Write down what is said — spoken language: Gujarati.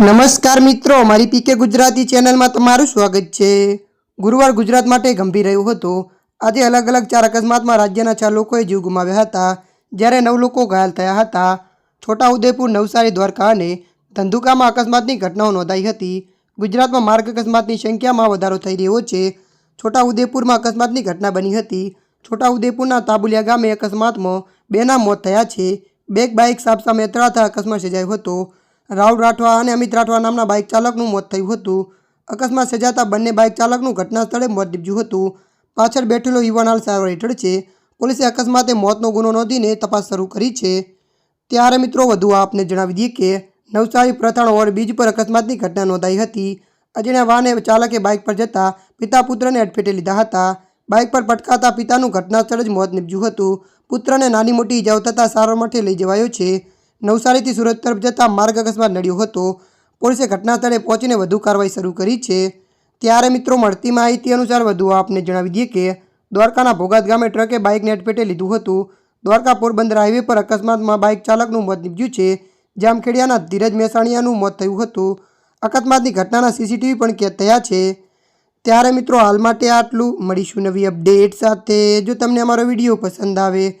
નમસ્કાર મિત્રો મારી પીકે ગુજરાતી ચેનલમાં તમારું સ્વાગત છે. ગુરુવાર ગુજરાત માટે ગંભીર રહ્યો હતો. આજે અલગ અલગ ચાર અકસ્માતમાં રાજ્યના ચાર લોકોએ જીવ ગુમાવ્યા હતા. જ્યારે નવ લોકો ઘાયલ થયા હતા. છોટાઉદેપુર, નવસારી, દ્વારકા અને ધંધુકામાં અકસ્માતની ઘટનાઓ નોંધાઈ હતી. ગુજરાતમાં માર્ગ અકસ્માતની સંખ્યામાં વધારો થઈ રહ્યો છે. છોટાઉદેપુરમાં અકસ્માતની ઘટના બની હતી. છોટાઉદેપુરના તાબુલિયા ગામે અકસ્માતમાં બેના મોત થયા છે. બે બાઇક સામસામે અથડાતા અકસ્માત સર્જાયો હતો. રાહુલ રાઠવા અને અમિત રાઠવા નામના બાઇક ચાલકનું મોત થયું હતું. અકસ્માત સર્જાતા બંને બાઇક ચાલકનું ઘટના સ્થળે મોત નીપજ્યું હતું. પાછળ બેઠેલો યુવાન હાલ સારવાર હેઠળ છે. પોલીસે અકસ્માતે મોતનો ગુનો નોંધીને તપાસ શરૂ કરી છે. ત્યારે મિત્રો, વધુ આપને જણાવી દઈએ કે નવસારી પ્રથાણ ઓવરબ્રિજ પર અકસ્માતની ઘટના નોંધાઈ હતી. અજાણ્યા વાહને ચાલકે બાઇક પર જતા પિતા પુત્રને અડફેટે લીધા હતા. બાઇક પર પટકાતા પિતાનું ઘટના સ્થળે જ મોત નીપજ્યું હતું. પુત્રને નાની મોટી ઇજાઓ થતાં સારવાર માટે લઈ જવાયો છે. નવસારીથી સુરત તરફ જતા માર્ગ અકસ્માત નડ્યો હતો. પોલીસે ઘટના સ્થળે પહોંચીને વધુ કાર્યવાહી શરૂ કરી છે. ત્યારે મિત્રો, મળતી માહિતી અનુસાર વધુ આપને જણાવી દઈએ કે, દ્વારકાના ભોગાત ગામે ટ્રકે બાઇકને અટપેટે લીધું હતું. દ્વારકા પોરબંદર હાઈવે પર અકસ્માતમાં બાઇક ચાલકનું મોત નીપજ્યું છે. જામખેડિયાના ધીરજ મેસાણીયાનું મોત થયું હતું. અકસ્માતની ઘટનાના સીસીટીવી પણ કેદ થયા છે. ત્યારે મિત્રો, હાલ માટે આટલું. મળીશું નવી અપડેટ સાથે. જો તમને અમારો વીડિયો પસંદ આવે